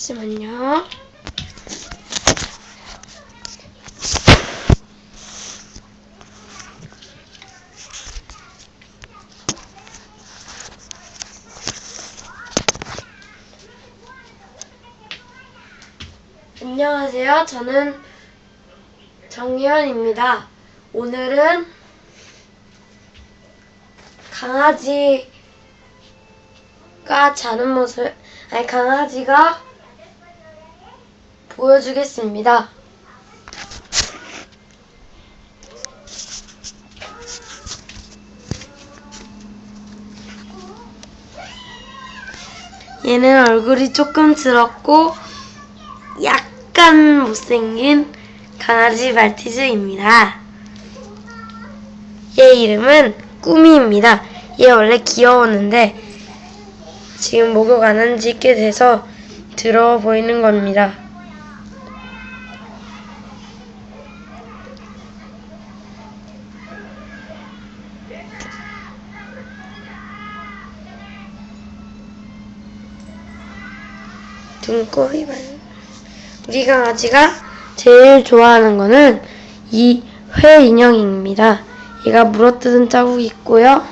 잠시만요. 안녕하세요. 저는 정혜연입니다. 오늘은 강아지가 자는 모습, 아니 강아지가 보여주겠습니다. 얘는 얼굴이 조금 들었고 약간 못생긴 강아지 말티즈입니다. 얘 이름은 꾸미입니다. 얘 원래 귀여웠는데 지금 목욕 안 한 지 꽤 돼서 더러워 보이는 겁니다. 눈꼬리 반. 우리 강아지가 제일 좋아하는 거는 이 회 인형입니다. 얘가 물어뜯은 자국이 있고요.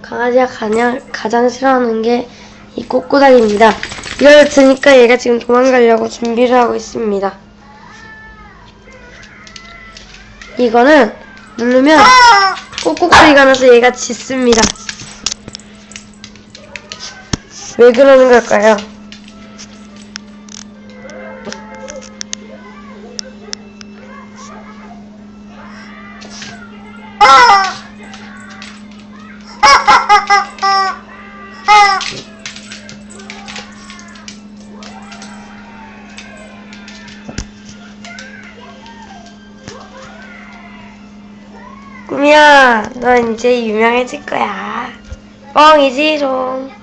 강아지가 가장, 가장 싫어하는 게 이 꼬꼬다리입니다. 이걸 드니까 얘가 지금 도망가려고 준비를 하고 있습니다. 이거는 누르면 꼭꼭 소리가 나서 얘가 짖습니다. 왜 그러는 걸까요? 꿈이야, 너 이제 유명해질 거야. 뻥이지롱.